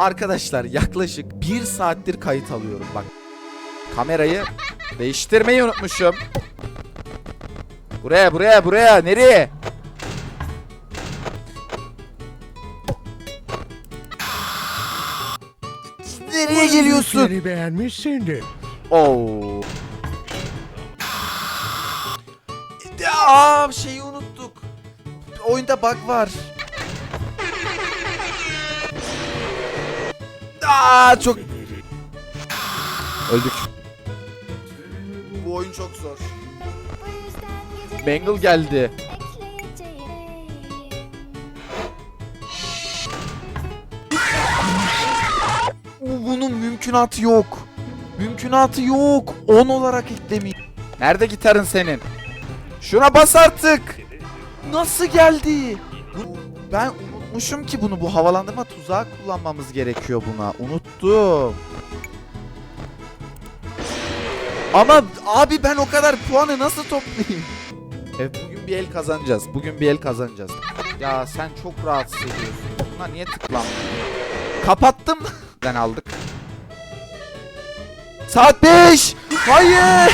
Arkadaşlar yaklaşık bir saattir kayıt alıyorum bak. Kamerayı değiştirmeyi unutmuşum. Buraya buraya buraya nereye? Nereye geliyorsun? Seni beğenmişsindir. Oo. Aa şeyi unuttuk. Oyunda bug var. Aa çok öldük. Bu oyun çok zor. Mangle geldi. Bu- Bunun mümkünatı yok. Mümkünatı yok. 10 olarak eklemeyin. Nerede gitarın senin? Şuna bas artık. Nasıl geldi? Ben unutmuşum ki bunu. Bu havalandırma tuzağı kullanmamız gerekiyor buna. Unuttum. Ama abi ben o kadar puanı nasıl toplayayım? Evet bugün bir el kazanacağız. Bugün bir el kazanacağız. Ya sen çok rahatsız ediyorsun. Buna niye tıklanmıyor? Kapattım. Ben aldık. Saat 5. Hayır.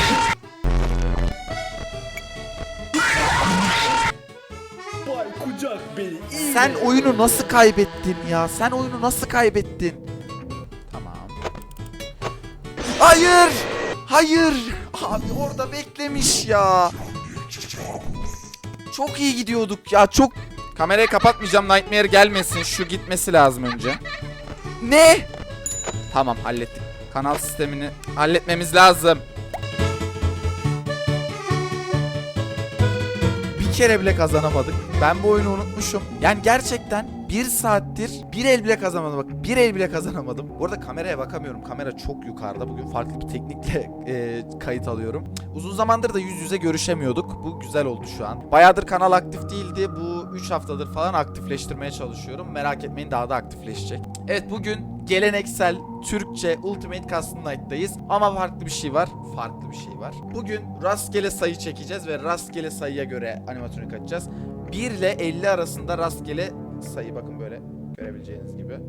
Bay kucak beni iyi Sen oyunu nasıl kaybettin ya? Sen oyunu nasıl kaybettin? Tamam. Hayır! Hayır! Abi orada beklemiş ya. Çok iyi gidiyorduk ya. Çok Kamerayı kapatmayacağım. Nightmare gelmesin. Şu gitmesi lazım önce. Ne? Tamam hallettik. Kanal sistemini halletmemiz lazım. Kere bile kazanamadık. Ben bu oyunu unutmuşum. Yani gerçekten bir saattir bir el bile kazanamadım. Bak bir el bile kazanamadım. Bu arada kameraya bakamıyorum. Kamera çok yukarıda. Bugün farklı bir teknikle e, kayıt alıyorum. Uzun zamandır da yüz yüze görüşemiyorduk. Bu güzel oldu şu an. Bayağıdır kanal aktif değildi. Bu 3 haftadır falan aktifleştirmeye çalışıyorum. Merak etmeyin daha da aktifleşecek. Evet bugün geleneksel Türkçe Ultimate Custom Night'tayız. Ama farklı bir şey var. Farklı bir şey var. Bugün rastgele sayı çekeceğiz ve rastgele sayıya göre animatronik açacağız. 1 ile 50 arasında rastgele sayı bakın böyle görebileceğiniz gibi.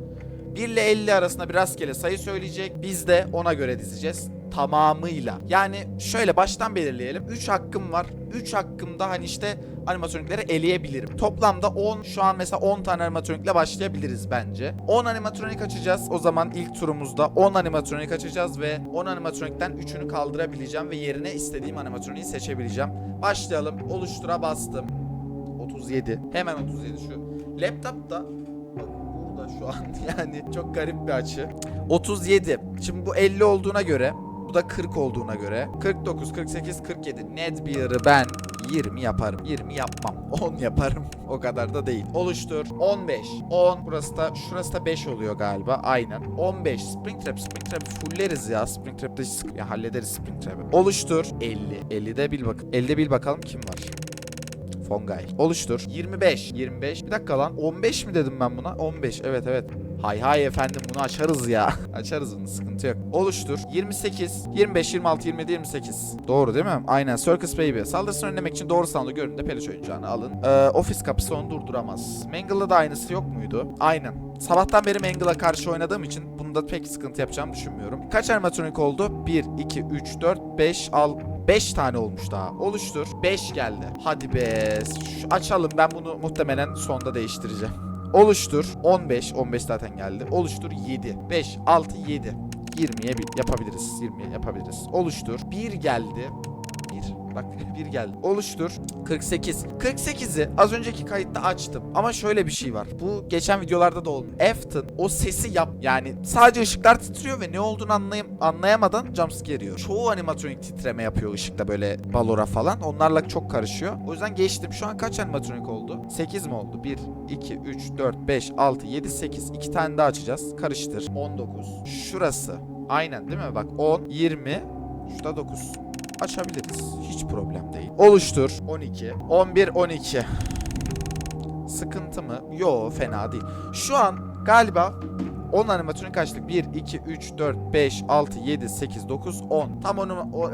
1 ile 50 arasında bir rastgele sayı söyleyecek. Biz de ona göre dizeceğiz. Tamamıyla. Yani şöyle baştan belirleyelim. 3 hakkım var. 3 hakkımda hani işte animatronikleri eleyebilirim. Toplamda 10 şu an mesela 10 tane animatronikle başlayabiliriz bence. 10 animatronik açacağız. O zaman ilk turumuzda 10 animatronik açacağız ve 10 animatronikten 3'ünü kaldırabileceğim ve yerine istediğim animatroniği seçebileceğim. Başlayalım. Oluştura bastım. 37. Hemen 37 şu. Laptopta bakın burada şu an yani çok garip bir açı. 37. Şimdi bu 50 olduğuna göre bu da 40 olduğuna göre 49, 48, 47 net bir ben 20 yaparım. 20 yapmam. 10 yaparım. O kadar da değil. Oluştur. 15. 10. Burası da şurası da 5 oluyor galiba. Aynen. 15. Springtrap. Springtrap fulleriz ya. Springtrap'te ya hallederiz Springtrap'ı. Oluştur. 50. 50'de bil bak. 50'de bil bakalım kim var. Fongay. Oluştur. 25. 25. Bir dakika lan. 15 mi dedim ben buna? 15. Evet evet. Hay hay efendim bunu açarız ya. açarız bunu sıkıntı yok. Oluştur. 28, 25, 26, 27, 28. Doğru değil mi? Aynen. Circus Baby. Saldırısını önlemek için doğru sandığı görünümde peluş oyuncağını alın. Ee, ofis kapısı onu durduramaz. Mangle'da da aynısı yok muydu? Aynen. Sabahtan beri Mangle'a karşı oynadığım için bunda pek sıkıntı yapacağımı düşünmüyorum. Kaç animatronik oldu? 1, 2, 3, 4, 5, 6, 5 tane olmuş daha. Oluştur. 5 geldi. Hadi be. Şu- açalım. Ben bunu muhtemelen sonda değiştireceğim. Oluştur. 15. 15 zaten geldi. Oluştur 7. 5, 6, 7. 20'ye bir yapabiliriz. 20'ye yapabiliriz. Oluştur. 1 geldi. 1. Bak 1 geldi. Oluştur. 48. 48'i az önceki kayıtta açtım. Ama şöyle bir şey var. Bu geçen videolarda da oldu. Afton o sesi yap. Yani sadece ışıklar titriyor ve ne olduğunu anlayam anlayamadan jumpscare yiyor. Çoğu animatronik titreme yapıyor ışıkta böyle balora falan. Onlarla çok karışıyor. O yüzden geçtim. Şu an kaç animatronik oldu? 8 mi oldu? 1, 2, 3, 4, 5, 6, 7, 8. 2 tane daha açacağız. Karıştır. 19. Şurası. Aynen değil mi? Bak 10, 20, şurada 9 açabiliriz. Hiç problem değil. Oluştur. 12. 11, 12. Sıkıntı mı? Yo fena değil. Şu an galiba 10 animatronik açtık. 1, 2, 3, 4, 5, 6, 7, 8, 9, 10. Tam onu, o-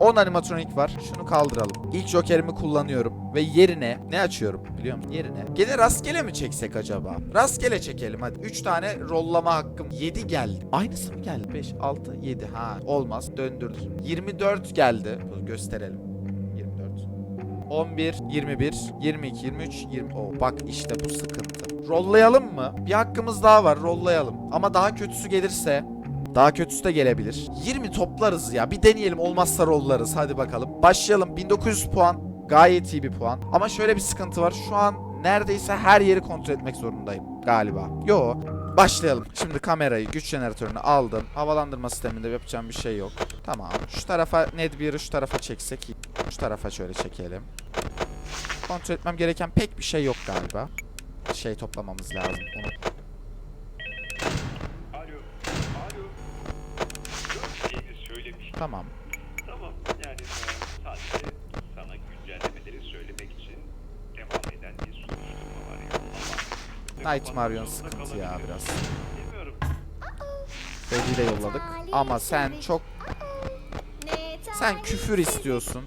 10 animatronik var. Şunu kaldıralım. İlk jokerimi kullanıyorum. Ve yerine ne açıyorum biliyor musun? Yerine. Gene rastgele mi çeksek acaba? Rastgele çekelim hadi. 3 tane rollama hakkım. 7 geldi. Aynısı mı geldi? 5, 6, 7. Ha olmaz. Döndür. 24 geldi. Dur, gösterelim. 24. 11, 21, 22, 23, 20. Oo, bak işte bu sıkıntı. Rollayalım mı? Bir hakkımız daha var. Rollayalım. Ama daha kötüsü gelirse daha kötüsü de gelebilir. 20 toplarız ya. Bir deneyelim. Olmazsa rollarız. Hadi bakalım. Başlayalım. 1900 puan. Gayet iyi bir puan. Ama şöyle bir sıkıntı var. Şu an neredeyse her yeri kontrol etmek zorundayım. Galiba. Yo. Başlayalım. Şimdi kamerayı, güç jeneratörünü aldım. Havalandırma sisteminde yapacağım bir şey yok. Tamam. Şu tarafa Nedbir'i şu tarafa çeksek iyi. Şu tarafa şöyle çekelim. Kontrol etmem gereken pek bir şey yok galiba. Şey toplamamız lazım. Onu Alo, alo. Dört şeyini söylemiş. Tamam. Tamam, yani sadece sana güncellemeleri söylemek için devam eden bir soruşturma var ya. Ama Night Marion sıkıntı ya biraz. Freddy'yi de yolladık. Ama sen çok sen küfür istiyorsun.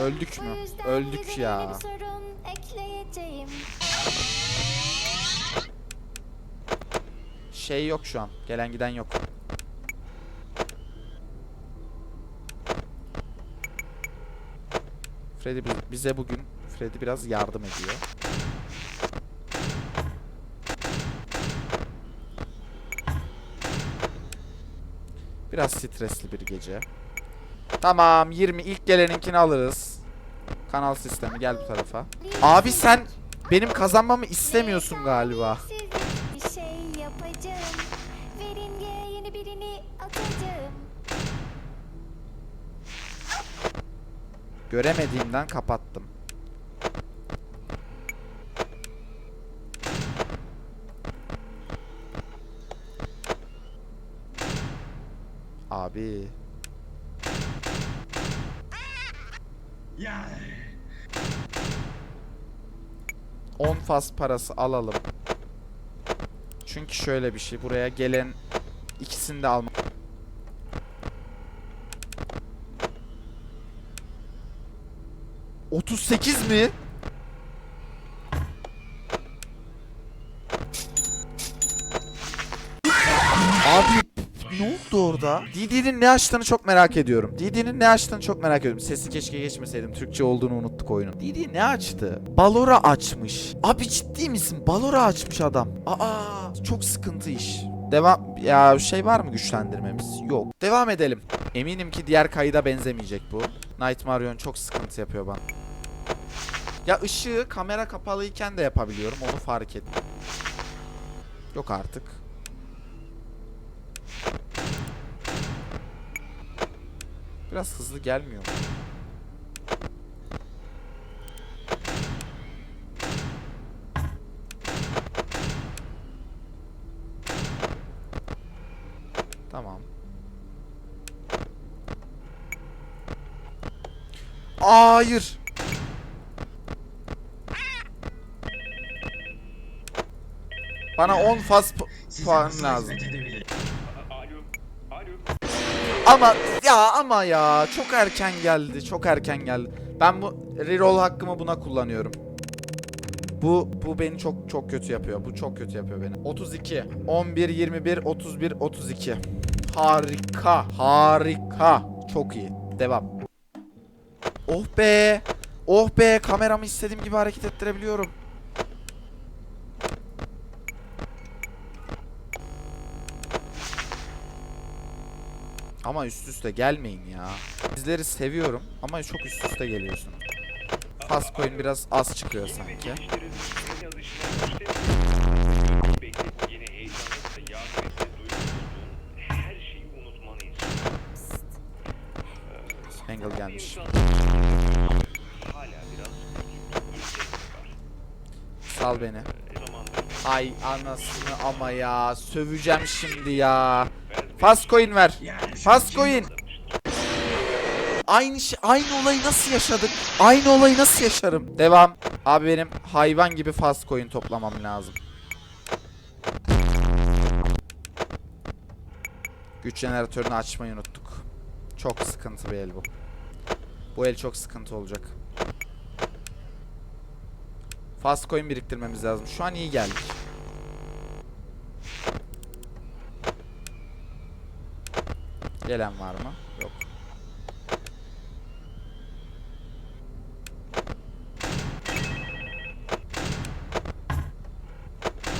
Öldük mü? Öldük ya. Şey yok şu an. Gelen giden yok. Freddy bi- bize bugün Freddy biraz yardım ediyor. Biraz stresli bir gece. Tamam 20 ilk geleninkini alırız. Kanal sistemi gel bu tarafa. Abi sen benim kazanmamı istemiyorsun galiba. Sizin bir Abi. Ya. 10 faz parası alalım. Çünkü şöyle bir şey. Buraya gelen ikisini de alma. ...38 mi? Didi'nin ne açtığını çok merak ediyorum. Didi'nin ne açtığını çok merak ediyorum. Sesi keşke geçmeseydim. Türkçe olduğunu unuttuk oyunun. Didi ne açtı? Balora açmış. Abi ciddi misin? Balora açmış adam. Aa çok sıkıntı iş. Devam ya şey var mı güçlendirmemiz? Yok. Devam edelim. Eminim ki diğer kayıda benzemeyecek bu. Night Marion çok sıkıntı yapıyor bana. Ya ışığı kamera kapalıyken de yapabiliyorum. Onu fark ettim. Yok artık. Biraz hızlı gelmiyor mu? Tamam. Hayır. Bana 10 faz pu- puan lazım. A- Alo, alo. Ama ya ama ya çok erken geldi. Çok erken geldi. Ben bu reroll hakkımı buna kullanıyorum. Bu bu beni çok çok kötü yapıyor. Bu çok kötü yapıyor beni. 32, 11, 21, 31, 32. Harika. Harika. Çok iyi. Devam. Oh be. Oh be kameramı istediğim gibi hareket ettirebiliyorum. Ama üst üste gelmeyin ya. Sizleri seviyorum ama çok üst üste geliyorsunuz. Fast coin biraz az çıkıyor sanki. Angle gelmiş. Sal beni. Ay anasını ama ya. Söveceğim şimdi ya. Fast coin ver. Fast coin. Aynı şey, aynı olayı nasıl yaşadık? Aynı olayı nasıl yaşarım? Devam. Abi benim hayvan gibi fast coin toplamam lazım. Güç jeneratörünü açmayı unuttuk. Çok sıkıntı bir el bu. Bu el çok sıkıntı olacak. Fast coin biriktirmemiz lazım. Şu an iyi geldik. Gelen var mı? Yok.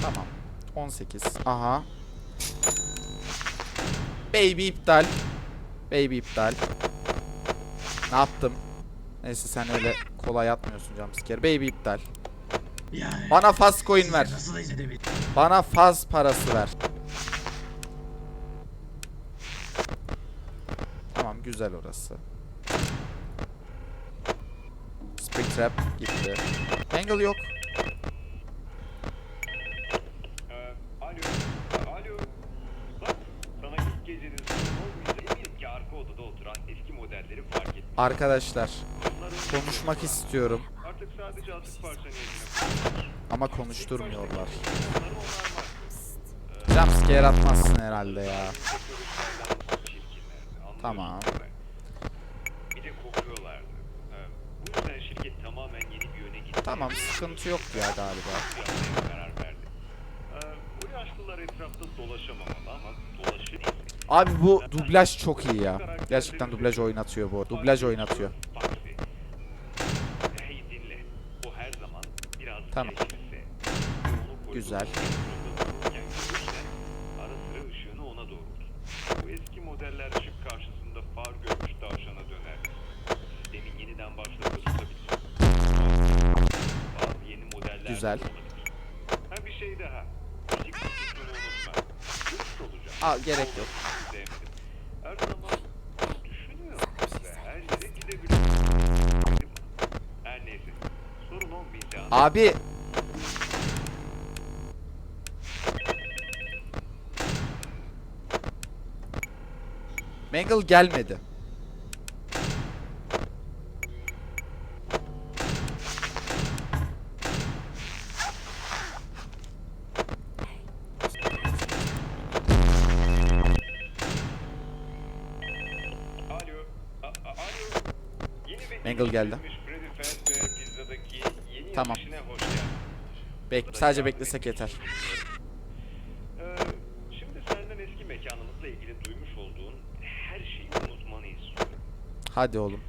Tamam. 18. Aha. Baby iptal. Baby iptal. Ne yaptım? Neyse sen öyle kolay atmıyorsun jumpscare. Baby iptal. Yani. Bana fast coin ver. Bana faz parası ver. Tamam güzel orası. Spring Trap gitti. Angle yok. Alo, alo. Bak, sana ilk gecenin sorun olmayacak. Eminim ki arka odada oturan eski modelleri fark etmiş. Arkadaşlar konuşmak istiyorum ama konuşturmuyorlar. Jumpscare atmazsın herhalde ya. Tamam. Bir de kokuyorlardı. Ha, Bu yüzden şirket tamamen yeni bir yöne gitti. Tamam sıkıntı yok ya galiba. Yapmaya karar verdi. Ha, Bu yaşlılar etrafta dolaşamamalı ama dolaşır Abi bu dublaj çok iyi ya. Gerçekten dublaj oynatıyor bu. Dublaj oynatıyor. Tamam. Güzel. doğrultur. Bu eski modeller Güzel. Ha bir şey daha. Unutma. Aa gerek yok. Her zaman düşünüyor ve her yere. Her neyse. Sorun olmayacağını Abi Mangle gelmedi. Mangle geldi. Tamam. Bek sadece beklesek yeter. Şimdi senden eski mekanımızla ilgili duymuş olduğun her şeyi unutmanı istiyorum. Hadi oğlum.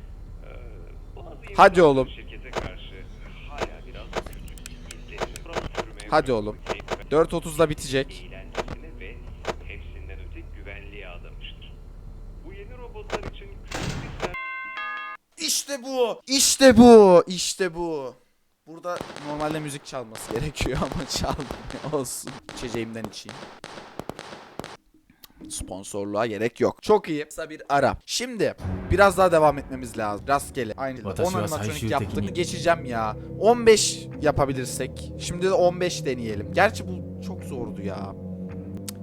Hadi oğlum. Hadi oğlum. keyif- 4.30'da bitecek. İşte bu. İşte bu. İşte bu. Burada normalde müzik çalması gerekiyor ama çalmıyor. Olsun. İçeceğimden içeyim. Sponsorluğa gerek yok. Çok iyi. Kısa bir ara. Şimdi biraz daha devam etmemiz lazım. Rastgele. Aynı. 10 Watashi wa animatronik yaptık. Geçeceğim ya. 15 yapabilirsek. Şimdi de 15 deneyelim. Gerçi bu çok zordu ya.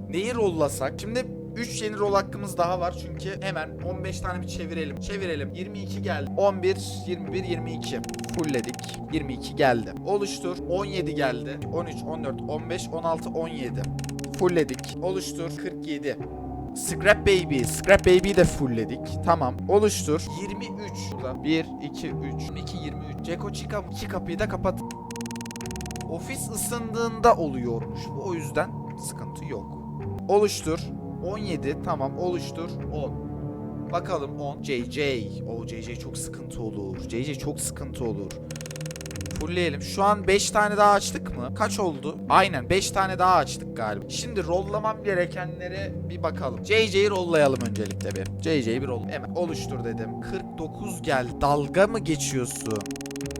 Neyi rollasak? Şimdi 3 yeni rol hakkımız daha var çünkü hemen 15 tane bir çevirelim. Çevirelim. 22 geldi. 11, 21, 22. Fullledik. 22 geldi. Oluştur. 17 geldi. 13, 14, 15, 16, 17. Fullledik. Oluştur. 47. Scrap Baby. Scrap Baby'yi de fullledik. Tamam. Oluştur. 23. Burada. 1, 2, 3, 22, 23. Ceko Chica iki kapıyı da kapat. Ofis ısındığında oluyormuş. Bu o yüzden sıkıntı yok. Oluştur. 17 tamam oluştur 10. Bakalım 10. JJ. O JJ çok sıkıntı olur. JJ çok sıkıntı olur. Fullleyelim. Şu an 5 tane daha açtık mı? Kaç oldu? Aynen 5 tane daha açtık galiba. Şimdi rollamam gerekenlere bir bakalım. JJ'yi rollayalım öncelikle bir. JJ'yi bir roll. Hemen oluştur dedim. 49 geldi. Dalga mı geçiyorsun?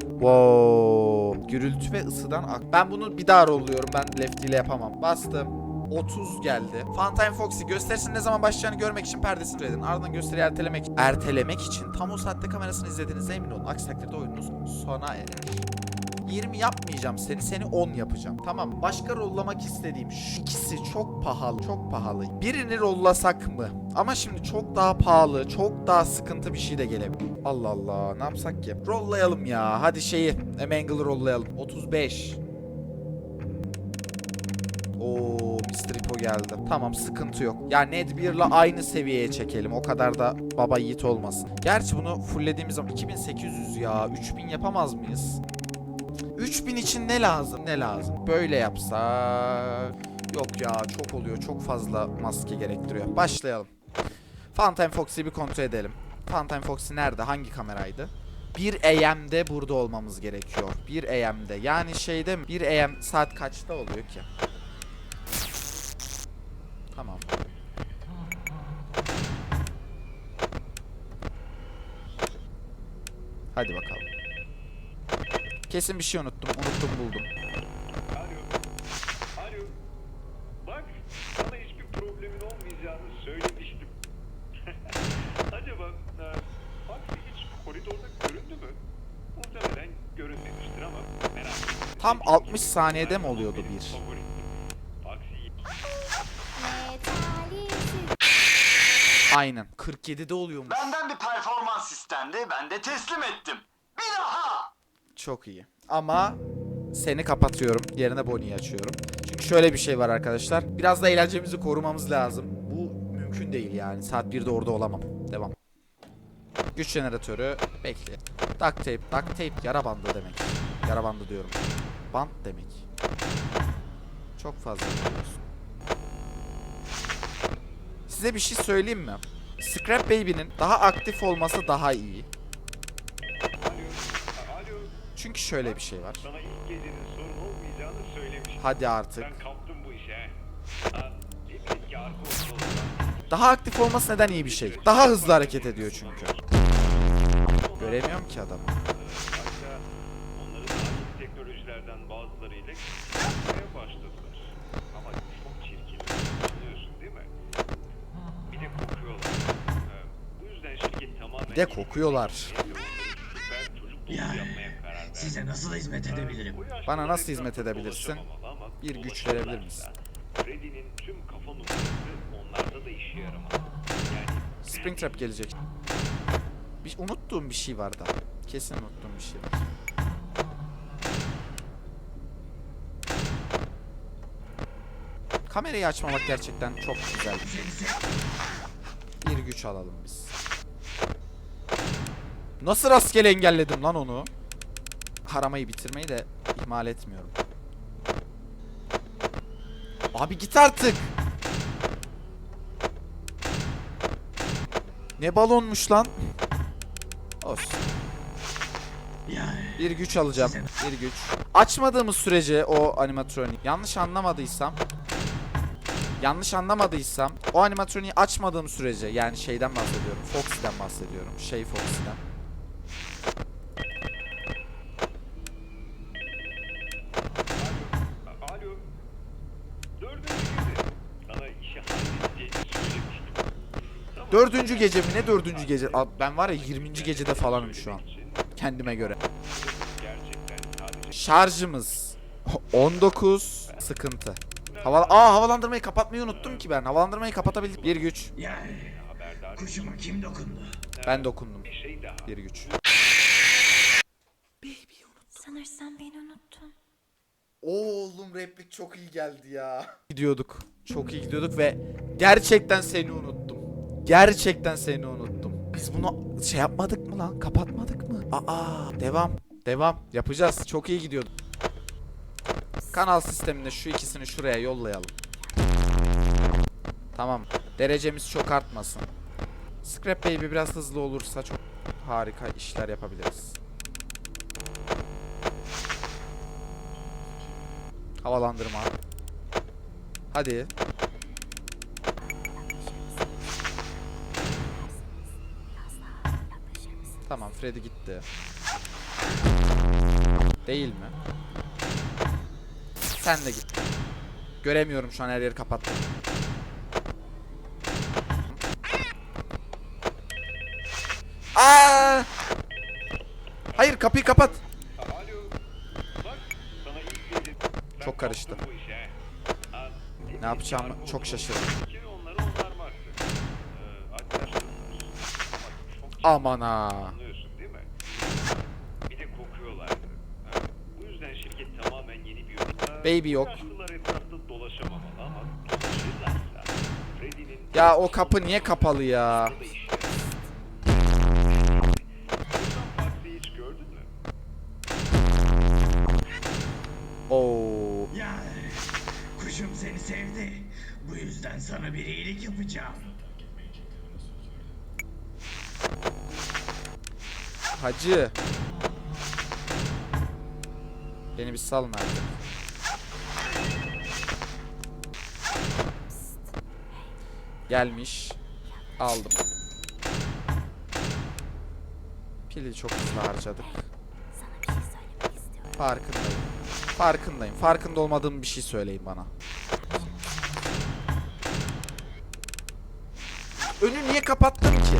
Wow. Gürültü ve ısıdan ak. Ben bunu bir daha rolluyorum. Ben left ile yapamam. Bastım. 30 geldi. Funtime Foxy gösterisinin ne zaman başlayacağını görmek için perdesini edin. Ardından gösteriyi ertelemek, ertelemek için tam o saatte kamerasını izlediğinizde emin olun. Aksi takdirde oyununuz sona erer. 20 yapmayacağım seni, seni 10 yapacağım. Tamam. Başka rollamak istediğim şu ikisi çok pahalı, çok pahalı. Birini rollasak mı? Ama şimdi çok daha pahalı, çok daha sıkıntı bir şey de gelebilir. Allah Allah, ne yapsak ki? Rollayalım ya. Hadi şeyi, Mangle'ı rollayalım. 35. Oo Mr. Hippo geldi. Tamam sıkıntı yok. Ya Nedbeer'la aynı seviyeye çekelim. O kadar da baba yiğit olmasın. Gerçi bunu fulllediğimiz zaman 2800 ya. 3000 yapamaz mıyız? 3000 için ne lazım? Ne lazım? Böyle yapsak... Yok ya çok oluyor. Çok fazla maske gerektiriyor. Başlayalım. Phantom Fox'u bir kontrol edelim. Phantom Fox'u nerede? Hangi kameraydı? 1 AM'de burada olmamız gerekiyor. 1 AM'de. Yani şeyde mi? 1 AM saat kaçta oluyor ki? Tamam. Hadi bakalım. Kesin bir şey unuttum. Unuttum buldum. Alo. Alo. Bak sana hiçbir problemin olmayacağını söylemiştim. Acaba e, Foxy hiç koridorda göründü mü? Muhtemelen görünmemiştir ama merak etme. Tam 60 saniyede mi oluyordu bir? favoritim. Aynen. 47'de oluyormuş. Benden bir performans istendi, ben de teslim ettim. Bir daha! Çok iyi. Ama seni kapatıyorum. Yerine Bonnie'yi açıyorum. Çünkü şöyle bir şey var arkadaşlar. Biraz da eğlencemizi korumamız lazım. Bu mümkün değil yani. Saat 1'de orada olamam. Devam. Güç jeneratörü bekle. Duct tape. Duct tape yara bandı demek. Yara bandı diyorum. Bant demek. Çok fazla biliyorsun. Size bir şey söyleyeyim mi? Scrap Baby'nin daha aktif olması daha iyi. Çünkü şöyle bir şey var. Hadi artık. Daha aktif olması neden iyi bir şey? Daha hızlı hareket ediyor çünkü. Göremiyorum ki adamı. Hatta onları daha yeni teknolojilerden bazılarıyla yapmaya başladılar. Ama çok çirkin. Biliyorsun değil mi? Bir de kokuyorlar. Ee, bu yüzden şirket tamamen... Bir de kokuyorlar. Yani. Size nasıl hizmet edebilirim? Bana nasıl hizmet edebilirsin? Bir güç verebilir misin? Freddy'nin tüm kafa numarası onlarda da işe yaramalı. Yani Springtrap gelecek. Bir, unuttuğum bir şey var da. Kesin unuttuğum bir şey var. Kamerayı açmamak gerçekten çok güzel bir şey. Bir güç alalım biz. Nasıl rastgele engelledim lan onu? Haramayı bitirmeyi de ihmal etmiyorum. Abi git artık. Ne balonmuş lan? Olsun. Bir güç alacağım. Bir güç. Açmadığımız sürece o animatroniği yanlış anlamadıysam yanlış anlamadıysam o animatroniği açmadığım sürece yani şeyden bahsediyorum. Foxy'den bahsediyorum. Şey Foxy'den. Alo. Dördüncü gece. Sana işi halledeceğini söylemiştim. Tamam. Dördüncü gece mi? Ne dördüncü gece? Ben var ya 20. gecede falanım şu an. Kendime göre. Şarjımız 19 sıkıntı. Hava Aa havalandırmayı kapatmayı unuttum ki ben. Havalandırmayı kapatabildim. Bir güç. yani haberdar kuşuma kim dokundu? Ben dokundum. Bir güç. Sanırsam beni unuttun Oğlum replik çok iyi geldi ya. Gidiyorduk. Çok iyi gidiyorduk ve gerçekten seni unuttum. Gerçekten seni unuttum. Biz bunu şey yapmadık mı lan? Kapatmadık mı? Aa, devam. Devam. Yapacağız. Çok iyi gidiyorduk. Kanal sisteminde şu ikisini şuraya yollayalım. Tamam. Derecemiz çok artmasın. Scrap Baby biraz hızlı olursa çok harika işler yapabiliriz. Havalandırma. Hadi. Tamam Freddy gitti. Değil mi? Sen de git. Göremiyorum şu an her yeri kapattım. Aa! Hayır kapıyı kapat. Çok karıştı. Ha, Ne yapacağımı çok şaşırdım. Ki onları onarmaktı. Ee, arkadaşlarım var. Ama çok Aman ha. Anlıyorsun değil mi? Bir de kokuyorlardı. Ha, bu yüzden şirket tamamen yeni bir yön. Baby yok. Ya o kapı niye kapalı ya? Oo. Ya kuşum seni sevdi. Bu yüzden sana bir iyilik yapacağım. Hacı. Beni bir sal artık. Gelmiş. Aldım. Pili çok hızlı harcadık. Farkındayım. Farkındayım. Farkında olmadığım bir şey söyleyin bana. Önü niye kapattın ki?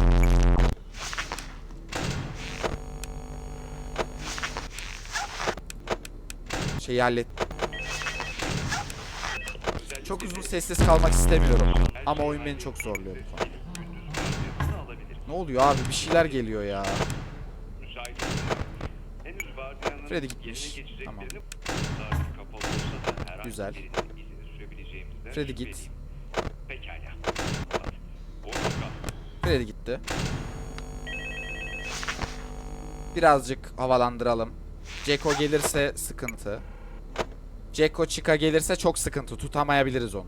Şeyi hallet. Çok uzun sessiz kalmak istemiyorum. Ama oyun beni çok zorluyor bu. Ne oluyor abi? Bir şeyler geliyor ya. Freddy gitmiş. Tamam. Güzel. Freddy git. Freddy gitti. Birazcık havalandıralım. Ceko gelirse sıkıntı. Ceko Chica gelirse çok sıkıntı. Tutamayabiliriz onu.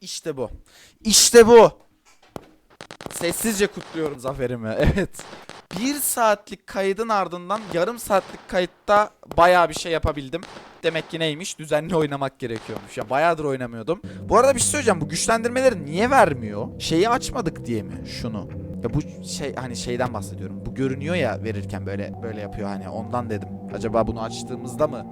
İşte bu. İşte bu. Sessizce kutluyorum zaferimi. Evet. Bir saatlik kaydın ardından yarım saatlik kayıtta bayağı bir şey yapabildim. Demek ki neymiş? Düzenli oynamak gerekiyormuş. Ya bayağıdır oynamıyordum. Bu arada bir şey söyleyeceğim. Bu güçlendirmeleri niye vermiyor? Şeyi açmadık diye mi? Şunu. Ya bu şey hani şeyden bahsediyorum. Bu görünüyor ya verirken böyle böyle yapıyor hani ondan dedim. Acaba bunu açtığımızda mı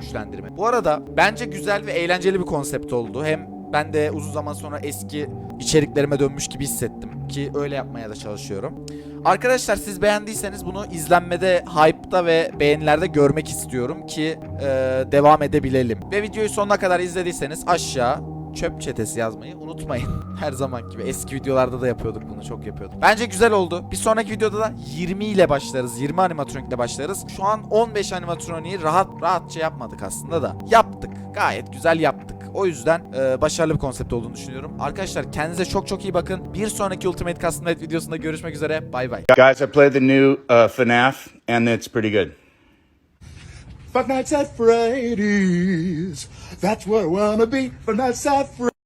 güçlendirme. Bu arada bence güzel ve eğlenceli bir konsept oldu. Hem ben de uzun zaman sonra eski içeriklerime dönmüş gibi hissettim ki öyle yapmaya da çalışıyorum. Arkadaşlar siz beğendiyseniz bunu izlenmede, hype'da ve beğenilerde görmek istiyorum ki e, devam edebilelim. Ve videoyu sonuna kadar izlediyseniz aşağı çöp çetesi yazmayı unutmayın. Her zaman gibi eski videolarda da yapıyorduk bunu çok yapıyorduk. Bence güzel oldu. Bir sonraki videoda da 20 ile başlarız. 20 animatronik ile başlarız. Şu an 15 animatroniği rahat rahatça yapmadık aslında da. Yaptık. Gayet güzel yaptık. O yüzden e, başarılı bir konsept olduğunu düşünüyorum. Arkadaşlar kendinize çok çok iyi bakın. Bir sonraki Ultimate Custom Night videosunda görüşmek üzere. Bay bay. Guys, I played the new uh, FNAF, and it's pretty good. Five Nights at Freddy's. That's where I wanna be. Five Nights at Freddy's.